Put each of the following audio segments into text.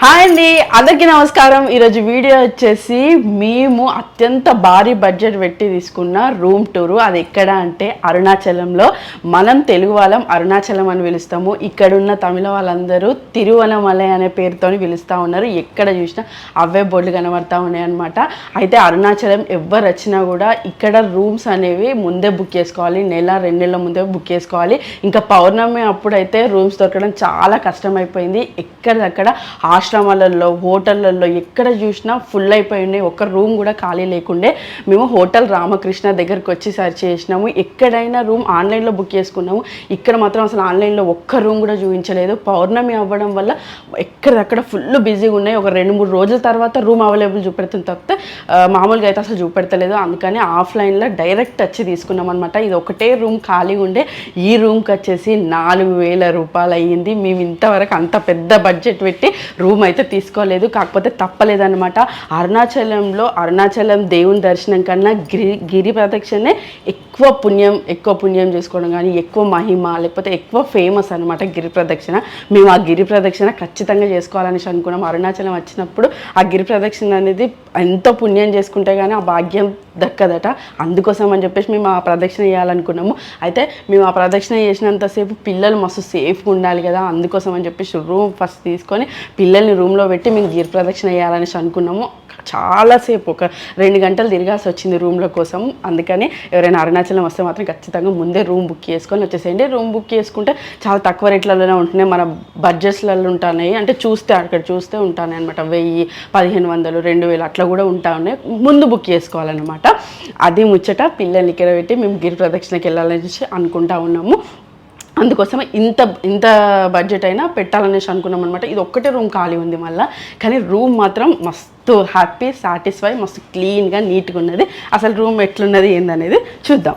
Hi అండి అందరికీ నమస్కారం. ఈరోజు వీడియో వచ్చేసి మేము అత్యంత భారీ బడ్జెట్ పెట్టి తీసుకున్న రూమ్ టూరు. అది ఎక్కడ అంటే అరుణాచలంలో. మనం తెలుగు వాళ్ళం అరుణాచలం అని పిలుస్తాము. ఇక్కడున్న తమిళ వాళ్ళందరూ తిరువనమలై అనే పేరుతోని పిలుస్తూ ఉన్నారు. ఎక్కడ చూసినా అవే బోర్డులు కనబడతా ఉన్నాయి అనమాట అయితే అరుణాచలం ఎవరు వచ్చినా కూడా ఇక్కడ రూమ్స్ అనేవి ముందే బుక్ చేసుకోవాలి. నెల రెండు నెలల ముందే బుక్ చేసుకోవాలి. ఇంకా పౌర్ణమి అప్పుడైతే రూమ్స్ దొరకడం చాలా కష్టమైపోయింది. ఎక్కడిదక్కడ ఆశ్రమాలలో హోటళ్ళల్లో ఎక్కడ చూసినా ఫుల్ అయిపోయి ఉన్నాయి ఒక్క రూమ్ కూడా ఖాళీ లేకుండే. మేము హోటల్ రామకృష్ణ దగ్గరికి వచ్చి సర్చ్ చేసినాము. ఎక్కడైనా రూమ్ ఆన్లైన్లో బుక్ చేసుకున్నాము. ఇక్కడ మాత్రం అసలు ఆన్లైన్లో ఒక్క రూమ్ కూడా చూపించలేదు. పౌర్ణమి అవ్వడం వల్ల ఎక్కడక్కడ ఫుల్ బిజీగా ఉన్నాయి. ఒక రెండు మూడు రోజుల తర్వాత రూమ్ అవైలబుల్ చూపెడుతుంది తప్పితే మామూలుగా అయితే అసలు చూపెడతలేదు. అందుకని ఆఫ్లైన్లో డైరెక్ట్ వచ్చి తీసుకున్నాం అనమాట ఇది ఒకటే రూమ్ ఖాళీగా ఉండే. ఈ రూమ్కి వచ్చేసి నాలుగు వేల రూపాయలు అయ్యింది. మేము ఇంతవరకు అంత పెద్ద బడ్జెట్ పెట్టి రూమ్ అయితే తీసుకోలేదు కాకపోతే తప్పలేదన్నమాట. అరుణాచలంలో అరుణాచలం దేవుని దర్శనం కన్నా గిరి గిరి ప్రదక్షిణే ఎక్కువ పుణ్యం ఎక్కువ పుణ్యం చేసుకోవడం కానీ ఎక్కువ మహిమ లేకపోతే ఎక్కువ ఫేమస్ అనమాట గిరి ప్రదక్షిణ. మేము ఆ గిరి ప్రదక్షిణ ఖచ్చితంగా చేసుకోవాలనేసి అనుకున్నాం. అరుణాచలం వచ్చినప్పుడు ఆ గిరి ప్రదక్షిణ అనేది ఎంతో పుణ్యం చేసుకుంటే కానీ ఆ భాగ్యం దక్కదట. అందుకోసం అని చెప్పేసి మేము ఆ ప్రదక్షిణ చేయాలనుకున్నాము. అయితే మేము ఆ ప్రదక్షిణ చేసినంతసేపు పిల్లలు మస్తు సేఫ్గా ఉండాలి కదా. అందుకోసం అని చెప్పేసి రూమ్ ఫస్ట్ తీసుకొని పిల్లల్ని రూమ్లో పెట్టి మేము గీర్ ప్రదక్షిణ చేయాలనేసి అనుకున్నాము. చాలాసేపు ఒక రెండు గంటలు తిరగాల్సి వచ్చింది రూమ్ల కోసం. అందుకని ఎవరైనా అరుణాచలం వస్తే మాత్రం ఖచ్చితంగా ముందే రూమ్ బుక్ చేసుకొని వచ్చేసేయండి. రూమ్ బుక్ చేసుకుంటే చాలా తక్కువ రేట్లలోనే ఉంటున్నాయి. మన బడ్జెట్స్లలో ఉంటున్నాయి అంటే చూస్తే అక్కడ చూస్తే ఉంటాయి అనమాట వెయ్యి పదిహేను వందలు రెండు వేలు అట్లా కూడా ఉంటా ఉన్నాయి. ముందు బుక్ చేసుకోవాలన్నమాట. అది ముచ్చట పిల్లల్ని ఇక్కడ పెట్టి మేము గిరి ప్రదక్షిణకి వెళ్ళాలని అనుకుంటా ఉన్నాము. అందుకోసం ఇంత ఇంత బడ్జెట్ అయినా పెట్టాలనేసి అనుకున్నాం అనమాట ఇది ఒక్కటే రూమ్ ఖాళీ ఉంది మళ్ళీ. కానీ రూమ్ మాత్రం మస్తు హ్యాపీ సాటిస్ఫై మస్తు క్లీన్గా నీట్గా ఉన్నది. అసలు రూమ్ ఎట్లున్నది ఏందనేది చూద్దాం.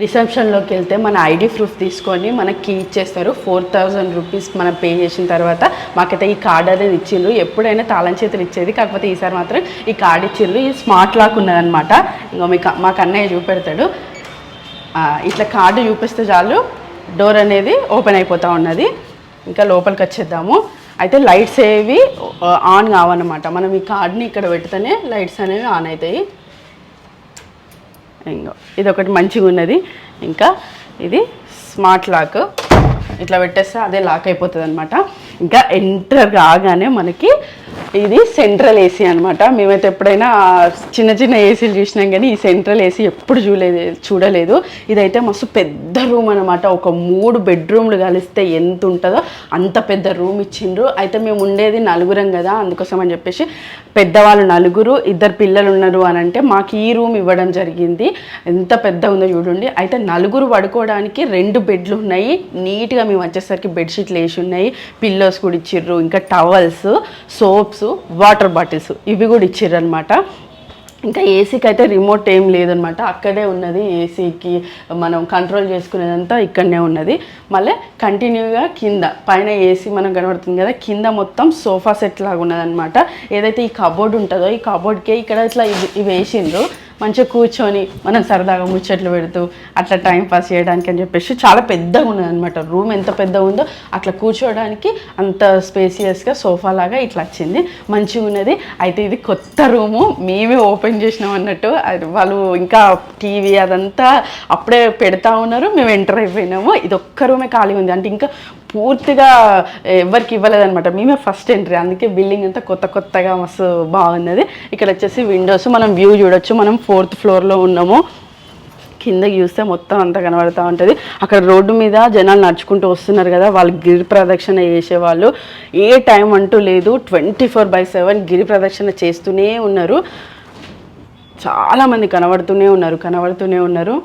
రిసెప్షన్లోకి వెళ్తే మన ఐడి ప్రూఫ్ తీసుకొని మనకి కీ ఇచ్చేస్తారు. ఫోర్ థౌజండ్ రూపీస్ మనం పే చేసిన తర్వాత మాకైతే ఈ కార్డ్ అనేది ఇచ్చిండ్రు. ఎప్పుడైనా తాళం చేతులు ఇచ్చేది కాకపోతే ఈసారి మాత్రం ఈ కార్డ్ ఇచ్చిండ్రు. ఈ స్మార్ట్ లాక్ ఉన్నదనమాట ఇంకో మీకు మాకు అన్నయ్య చూపెడతాడు. ఇట్లా కార్డు చూపిస్తే చాలు. డోర్ అనేది ఓపెన్ అయిపోతూ ఉన్నది. ఇంకా లోపలికి వచ్చేద్దాము. అయితే లైట్స్ ఏవి ఆన్ కావన్నమాట. మనం ఈ కార్డ్ని ఇక్కడ పెడితేనే లైట్స్ అనేవి ఆన్ అవుతాయి ఇంకో ఇది ఒకటి మంచిగా ఉన్నది. ఇంకా ఇది స్మార్ట్ లాక్ ఇట్లా పెట్టేస్తే అదే లాక్ అయిపోతుంది అనమాట ఇంకా ఎంటర్ కాగానే మనకి ఇది సెంట్రల్ ఏసీ అనమాట మేమైతే ఎప్పుడైనా చిన్న చిన్న ఏసీలు చూసినాం కానీ ఈ సెంట్రల్ ఏసీ ఎప్పుడు చూడలేదు చూడలేదు. ఇదైతే మస్తు పెద్ద రూమ్ అనమాట ఒక మూడు బెడ్రూమ్లు కలిస్తే ఎంత ఉంటుందో అంత పెద్ద రూమ్ ఇచ్చిండ్రు. అయితే మేము ఉండేది నలుగురం కదా అందుకోసం అని చెప్పేసి పెద్దవాళ్ళు నలుగురు ఇద్దరు పిల్లలు ఉన్నారు అని అంటే మాకు ఈ రూమ్ ఇవ్వడం జరిగింది. ఎంత పెద్ద ఉందో చూడండి. అయితే నలుగురు పడుకోవడానికి రెండు బెడ్లు ఉన్నాయి. నీట్గా మేము వచ్చేసరికి బెడ్షీట్లు వేసి ఉన్నాయి. పిల్లోస్ కూడా ఇచ్చిర్రు ఇంకా టవల్స్ సోప్స్ వాటర్ బాటిల్స్ ఇవి కూడా ఇచ్చారనమాట ఇంకా ఏసీకి అయితే రిమోట్ ఏం లేదనమాట అక్కడే ఉన్నది ఏసీకి మనం కంట్రోల్ చేసుకునేదంతా ఇక్కడనే ఉన్నది. మళ్ళీ కంటిన్యూగా కింద పైన ఏసీ మనం కనబడుతుంది కదా కింద మొత్తం సోఫా సెట్ లాగా ఉన్నదనమాట ఏదైతే ఈ కబోర్డ్ ఉంటుందో ఈ కబోర్డ్కే ఇక్కడ ఇట్లా ఇవి ఇవి వేసిండ్రు. మంచిగా కూర్చొని మనం సరదాగా ముచ్చట్లు పెడుతూ అట్లా టైం పాస్ చేయడానికి అని చెప్పేసి చాలా పెద్దగా ఉన్నది అనమాట రూమ్ ఎంత పెద్ద ఉందో అట్లా కూర్చోవడానికి అంత స్పేసియస్గా సోఫా లాగా ఇట్లా వచ్చింది. మంచిగా ఉన్నది. అయితే ఇది కొత్త రూము మేమే ఓపెన్ చేసినాం అన్నట్టు. వాళ్ళు ఇంకా టీవీ అదంతా అప్పుడే పెడతా ఉన్నారు. మేము ఎంటర్ అయిపోయినాము. ఇది ఒక్క రూమే ఖాళీ ఉంది. అంటే ఇంకా పూర్తిగా ఎవరికి ఇవ్వలేదన్నమాట. మేమే ఫస్ట్ ఎంట్రీ అందుకే బిల్డింగ్ అంతా కొత్త కొత్తగా మస్తు బాగున్నది. ఇక్కడ వచ్చేసి విండోస్ మనం వ్యూ చూడొచ్చు. మనం ఫోర్త్ ఫ్లోర్లో ఉన్నాము. కింద చూస్తే మొత్తం అంతా కనబడుతూ ఉంటుంది. అక్కడ రోడ్డు మీద జనాలు నడుచుకుంటూ వస్తున్నారు కదా వాళ్ళు గిరి ప్రదక్షిణ చేసేవాళ్ళు. ఏ టైం అంటూ లేదు. ట్వంటీ ఫోర్ బై సెవెన్ గిరి ప్రదక్షిణ చేస్తూనే ఉన్నారు. చాలామంది కనబడుతూనే ఉన్నారు కనబడుతూనే ఉన్నారు.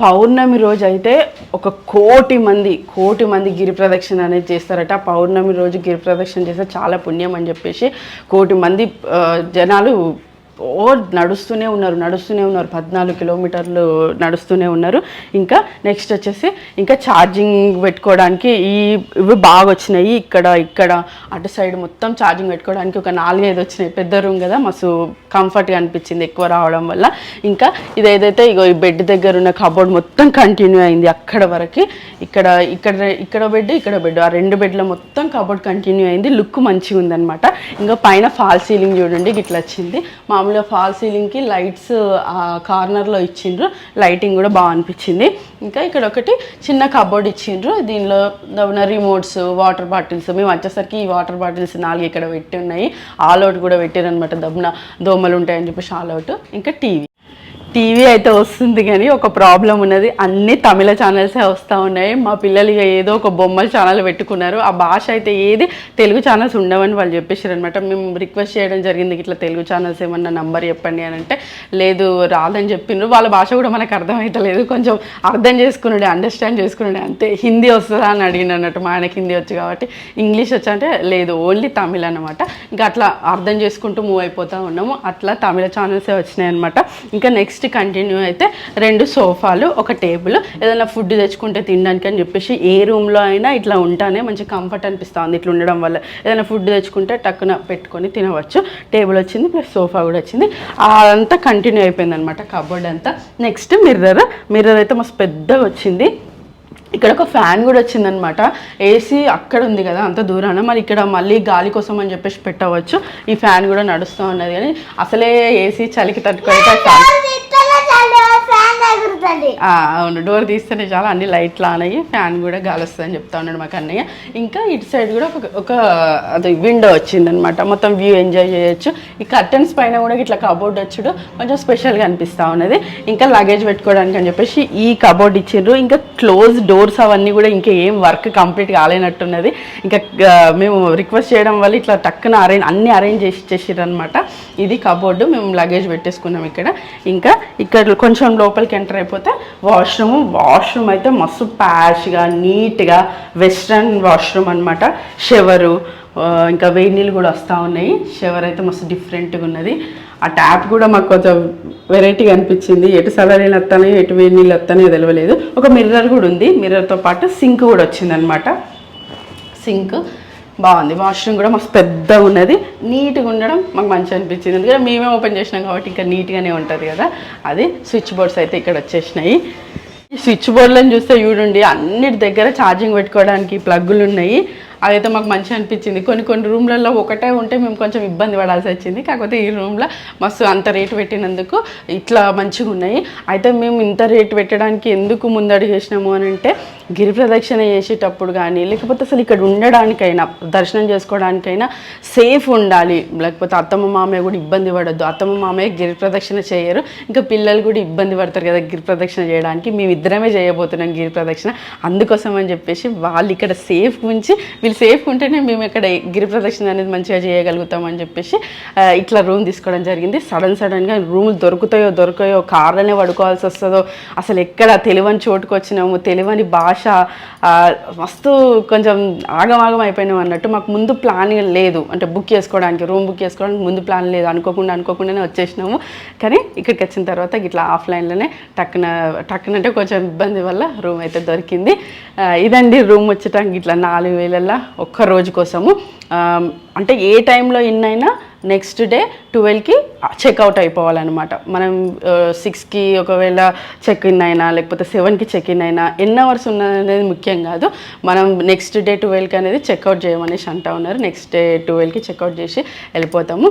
పౌర్ణమి రోజు అయితే ఒక కోటి మంది కోటి మంది గిరి ప్రదక్షిణ అనేది చేస్తారట. పౌర్ణమి రోజు గిరి ప్రదక్షిణ చేస్తే చాలా పుణ్యం అని చెప్పేసి కోటి మంది జనాలు ఓ నడుస్తూనే ఉన్నారు నడుస్తూనే ఉన్నారు. పద్నాలుగు కిలోమీటర్లు నడుస్తూనే ఉన్నారు. ఇంకా నెక్స్ట్ వచ్చేసి ఇంకా ఛార్జింగ్ పెట్టుకోవడానికి ఈ ఇవి బాగా వచ్చినాయి. ఇక్కడ ఇక్కడ అటు సైడ్ మొత్తం ఛార్జింగ్ పెట్టుకోవడానికి ఒక నాలుగైదు వచ్చినాయి. పెద్ద రూమ్ కదా మస్తు కంఫర్ట్గా అనిపించింది ఎక్కువ రావడం వల్ల. ఇంకా ఇది ఏదైతే ఇగో ఈ బెడ్ దగ్గర ఉన్న కబోర్డ్ మొత్తం కంటిన్యూ అయింది అక్కడ వరకు. ఇక్కడ ఇక్కడ ఇక్కడ బెడ్ ఇక్కడ బెడ్ ఆ రెండు బెడ్ల మొత్తం కబోర్డ్ కంటిన్యూ అయింది. లుక్ మంచిగా ఉందనమాట ఇంకా పైన ఫాల్ సీలింగ్ చూడండి ఇట్లా వచ్చింది. మామూలుగా ఫాల్ సీలింగ్కి లైట్స్ ఆ కార్నర్లో ఇచ్చిండ్రు. లైటింగ్ కూడా బాగా అనిపించింది. ఇంకా ఇక్కడ ఒకటి చిన్న కబోర్డ్ ఇచ్చిండ్రు. దీనిలో ఉన్న రిమోట్స్ వాటర్ బాటిల్స్ మేము వచ్చేసరికి ఈ వాటర్ బాటిల్స్ నాలుగు ఇక్కడ పెట్టి ఉన్నాయి. ఆల్ అవుట్ కూడా పెట్టారు అనమాట దోమలు ఉంటాయని చెప్పేసి ఆల్ అవుట్. ఇంకా టీవీ. టీవీ అయితే వస్తుంది కానీ ఒక ప్రాబ్లం ఉన్నది. అన్ని తమిళ ఛానల్సే వస్తూ ఉన్నాయి. మా పిల్లలు ఇక ఏదో ఒక బొమ్మల ఛానల్ పెట్టుకున్నారు. ఆ భాష అయితే ఏది తెలుగు ఛానల్స్ ఉండవని వాళ్ళు చెప్పేశారు అనమాట మేము రిక్వెస్ట్ చేయడం జరిగింది. ఇట్లా తెలుగు ఛానల్స్ ఏమన్నా నంబర్ చెప్పండి అని అంటే లేదు రాదని చెప్పిండ్రు వాళ్ళ భాష కూడా మనకు అర్థమవుతలేదు కొంచెం అర్థం చేసుకున్నాడు అండర్స్టాండ్ చేసుకున్నాడు అంతే. హిందీ వస్తుందా అని అడిగిన అన్నట్టు మా ఆయనకి హిందీ వచ్చు కాబట్టి. ఇంగ్లీష్ వచ్చా అంటే లేదు ఓన్లీ తమిళ్ అనమాట ఇంకా అట్లా అర్థం చేసుకుంటూ మూవ్ అయిపోతూ ఉన్నాము. అట్లా తమిళ ఛానల్సే వచ్చినాయి అనమాట ఇంకా నెక్స్ట్ కంటిన్యూ అయితే రెండు సోఫాలు ఒక టేబుల్ ఏదైనా ఫుడ్ తెచ్చుకుంటే తినడానికి అని చెప్పేసి ఏ రూమ్లో అయినా ఇట్లా ఉంటానే మంచి కంఫర్ట్ అనిపిస్తుంది. ఇట్లా ఉండడం వల్ల ఏదైనా ఫుడ్ తెచ్చుకుంటే టక్కున పెట్టుకొని తినవచ్చు. టేబుల్ వచ్చింది ప్లస్ సోఫా కూడా వచ్చింది. అదంతా కంటిన్యూ అయిపోయింది అనమాట కబోర్డ్ అంతా. నెక్స్ట్ మిర్రర్ మిర్రర్ అయితే మస్తు పెద్దగా వచ్చింది. ఇక్కడ ఒక ఫ్యాన్ కూడా వచ్చిందనమాట ఏసీ అక్కడ ఉంది కదా అంత దూరాన. మరి ఇక్కడ మళ్ళీ గాలి కోసం అని చెప్పేసి పెట్టవచ్చు. ఈ ఫ్యాన్ కూడా నడుస్తూ ఉన్నది కానీ అసలే ఏసీ చలికి తట్టుకోవడానికి ఫ్యాన్ ఫ్యాన్ ఎగురుతుంది ఆ, అవును. డోర్ తీస్తేనే చాలా అన్ని లైట్లు ఆన్ అయ్యి ఫ్యాన్ కూడా గాలి వస్తుందని చెప్తా ఉన్నాడు మాకు అన్నయ్య ఇంకా ఇటు సైడ్ కూడా ఒక ఒక అది విండో వచ్చిందనమాట మొత్తం వ్యూ ఎంజాయ్ చేయొచ్చు. ఈ కర్టన్స్ పైన కూడా ఇట్లా కబోర్డ్ వచ్చుడు. కొంచెం స్పెషల్గా అనిపిస్తూ ఉన్నది. ఇంకా లగేజ్ పెట్టుకోవడానికి అని చెప్పేసి ఈ కబోర్డ్ ఇచ్చిండ్రు. ఇంకా క్లోజ్ డోర్స్ అవన్నీ కూడా ఇంకా ఏం వర్క్ కంప్లీట్ కాలేనట్టున్నది. ఇంకా మేము రిక్వెస్ట్ చేయడం వల్ల ఇట్లా టక్కున అరేంజ్ అన్ని అరేంజ్ చేసి ఇచ్చేసారు అనమాట ఇది కబోర్డు మేము లగేజ్ పెట్టేసుకున్నాం ఇక్కడ. ఇంకా ఇక్కడ కొంచెం లోపలికి ఎంటర్ అయిపోతే వాష్రూమ్. వాష్రూమ్ అయితే మస్తు ప్యాష్గా నీట్గా వెస్ట్రన్ వాష్రూమ్ అనమాట షవరు ఇంకా వేడి నీళ్ళు కూడా వస్తూ ఉన్నాయి. షవర్ అయితే మస్తు డిఫరెంట్గా ఉన్నది. ఆ ట్యాప్ కూడా మాకు కొంచెం వెరైటీగా అనిపించింది. ఎటు సలరీలు వస్తానో ఎటు వేడి నీళ్ళు వస్తానో తెలియలేదు ఒక మిర్రర్ కూడా ఉంది. మిర్రర్తో పాటు సింక్ కూడా వచ్చిందనమాట సింక్. బాగుంది. వాష్రూమ్ కూడా మస్తు పెద్దగా ఉన్నది. నీట్గా ఉండడం మాకు మంచిగా అనిపించింది. ఎందుకంటే మేమే ఓపెన్ చేసినాం కాబట్టి ఇంకా నీట్గానే ఉంటుంది కదా. అది స్విచ్ బోర్డ్స్ అయితే ఇక్కడ వచ్చేసినాయి. ఈ స్విచ్ బోర్డులను చూస్తే చూడండి అన్నిటి దగ్గర ఛార్జింగ్ పెట్టుకోవడానికి ప్లగ్గులు ఉన్నాయి. అదైతే మాకు మంచిగా అనిపించింది. కొన్ని కొన్ని రూమ్లలో ఒకటే ఉంటే మేము కొంచెం ఇబ్బంది పడాల్సి వచ్చింది. కాకపోతే ఈ రూమ్లో మస్తు అంత రేటు పెట్టినందుకు ఇట్లా మంచిగా ఉన్నాయి. అయితే మేము ఇంత రేటు పెట్టడానికి ఎందుకు ముందడుగు చేసినాము అని అంటే గిరి ప్రదక్షిణ చేసేటప్పుడు కానీ లేకపోతే అసలు ఇక్కడ ఉండడానికైనా దర్శనం చేసుకోవడానికైనా సేఫ్ ఉండాలి. లేకపోతే అత్తమ్మ మామయ్య కూడా ఇబ్బంది పడద్దు. అత్తమ్మ మామయ్య గిరి ప్రదక్షిణ చేయరు. ఇంకా పిల్లలు కూడా ఇబ్బంది పడతారు కదా గిరి ప్రదక్షిణ చేయడానికి. మేము ఇద్దరమే చేయబోతున్నాం గిరి ప్రదక్షిణ. అందుకోసం అని చెప్పేసి వాళ్ళు ఇక్కడ సేఫ్ ఉంచి వీళ్ళు సేఫ్ ఉంటేనే మేము ఇక్కడ గిరి ప్రదక్షిణ అనేది మంచిగా చేయగలుగుతామని చెప్పేసి ఇట్లా రూమ్ తీసుకోవడం జరిగింది. సడన్ సడన్గా రూములు దొరుకుతాయో దొరకాయో కార్లోనే పడుకోవాల్సి వస్తుందో అసలు ఎక్కడ తెలివని చోటుకు వచ్చినాము తెలివని భాష మస్తు కొంచెం ఆగమాగం అయిపోయినాం అన్నట్టు. మాకు ముందు ప్లాన్ లేదు. అంటే బుక్ చేసుకోవడానికి రూమ్ బుక్ చేసుకోవడానికి ముందు ప్లాన్ లేదు. అనుకోకుండా అనుకోకుండానే వచ్చేసినాము. కానీ ఇక్కడికి వచ్చిన తర్వాత ఇట్లా ఆఫ్లైన్లోనే టక్కున టక్కున అంటే కొంచెం ఇబ్బంది వల్ల రూమ్ అయితే దొరికింది. ఇదండి రూమ్ వచ్చటానికి ఇట్లా నాలుగు వేలల్లో ఒక్క రోజు కోసము అంటే ఏ టైంలో ఇన్ అయినా నెక్స్ట్ డే ట్వెల్వ్కి చెక్అవుట్ అయిపోవాలన్నమాట. మనం సిక్స్కి ఒకవేళ చెక్ ఇన్ అయినా లేకపోతే సెవెన్కి చెక్ ఇన్ అయినా ఎన్ని అవర్స్ ఉన్నది ముఖ్యం కాదు. మనం నెక్స్ట్ డే ట్వెల్వ్కి అనేది చెక్అవుట్ చేయమనేసి అంటా ఉన్నారు. నెక్స్ట్ డే ట్వెల్వ్కి చెక్అవుట్ చేసి వెళ్ళిపోతాము.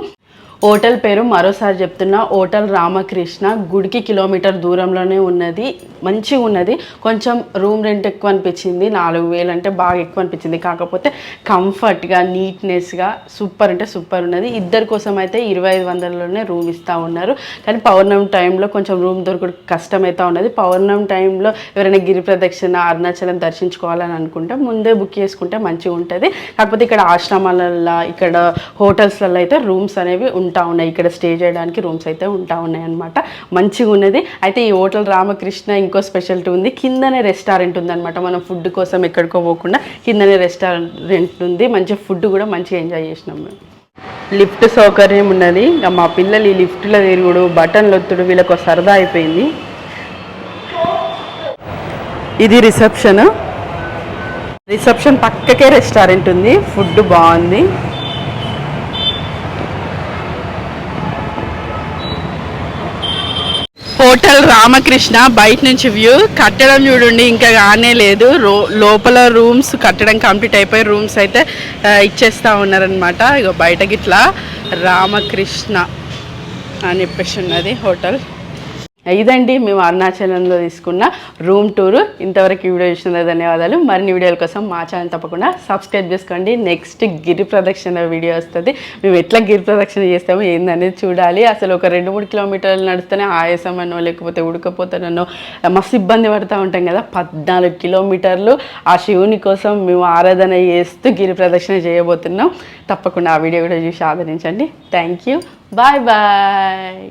హోటల్ పేరు మరోసారి చెప్తున్నా హోటల్ రామకృష్ణ. గుడికి కిలోమీటర్ దూరంలోనే ఉన్నది మంచిగా ఉన్నది. కొంచెం రూమ్ రెంట్ ఎక్కువ అనిపించింది నాలుగు వేలు అంటే బాగా ఎక్కువ అనిపించింది. కాకపోతే కంఫర్ట్గా నీట్నెస్గా సూపర్ అంటే సూపర్ ఉన్నది. ఇద్దరి కోసం అయితే ఇరవై ఐదు వందలలోనే రూమ్ ఇస్తూ ఉన్నారు. కానీ పౌర్ణమి టైంలో కొంచెం రూమ్ దొరకడం కష్టమవుతా ఉన్నది. పౌర్ణమి టైంలో ఎవరైనా గిరి ప్రదక్షిణ అరుణాచలం దర్శించుకోవాలని అనుకుంటే ముందే బుక్ చేసుకుంటే మంచిగా ఉంటుంది. కాకపోతే ఇక్కడ ఆశ్రమాలలో ఇక్కడ హోటల్స్లలో అయితే రూమ్స్ అనేవి ఉంటాయి ఉంటా ఉన్నాయి. ఇక్కడ స్టే చేయడానికి రూమ్స్ అయితే ఉంటా ఉన్నాయి అనమాట మంచిగా ఉన్నది. అయితే ఈ హోటల్ రామకృష్ణ ఇంకో స్పెషాలిటీ ఉంది. కిందనే రెస్టారెంట్ ఉందన్నమాట. మనం ఫుడ్ కోసం ఎక్కడికో పోకుండా కిందనే రెస్టారెంట్ ఉంది. మంచి ఫుడ్ కూడా మంచిగా ఎంజాయ్ చేసినాం మేము. లిఫ్ట్ సౌకర్యం ఉన్నది. మా పిల్లలు ఈ లిఫ్ట్లో తిరుగుడు బటన్లు ఒత్తుడు వీళ్ళకు ఒక సరదా అయిపోయింది. ఇది రిసెప్షన్. రిసెప్షన్ పక్కకే రెస్టారెంట్ ఉంది. ఫుడ్ బాగుంది. హోటల్ రామకృష్ణ బయట నుంచి వ్యూ. కట్టడం చూడండి ఇంకా కానే లేదు. రో లోపల రూమ్స్ కట్టడం కంప్లీట్ అయిపోయి రూమ్స్ అయితే ఇచ్చేస్తూ ఇచ్చేస్తా ఉన్నారనమాట ఇక బయటకి ఇట్లా రామకృష్ణ అని చెప్పేసి ఉన్నది హోటల్. ఇదండి మేము అరుణాచలంలో తీసుకున్న రూమ్ టూరు. ఇంతవరకు వీడియో చూసిన ధన్యవాదాలు. మరిన్ని వీడియోల కోసం మా ఛానల్ తప్పకుండా సబ్స్క్రైబ్ చేసుకోండి. నెక్స్ట్ గిరి ప్రదక్షిణ వీడియో వస్తుంది. మేము ఎట్లా గిరి ప్రదక్షిణ చేస్తామో ఏందనేది చూడాలి. అసలు ఒక రెండు మూడు కిలోమీటర్లు నడిస్తేనే ఆయాసమనో లేకపోతే ఉడకపోతానో మస్తు ఇబ్బంది పడుతూ ఉంటాం కదా. పద్నాలుగు కిలోమీటర్లు ఆ శివుని కోసం మేము ఆరాధన చేస్తూ గిరి ప్రదక్షిణ చేయబోతున్నాం. తప్పకుండా ఆ వీడియో కూడా చూసి ఆదరించండి. Thank you bye bye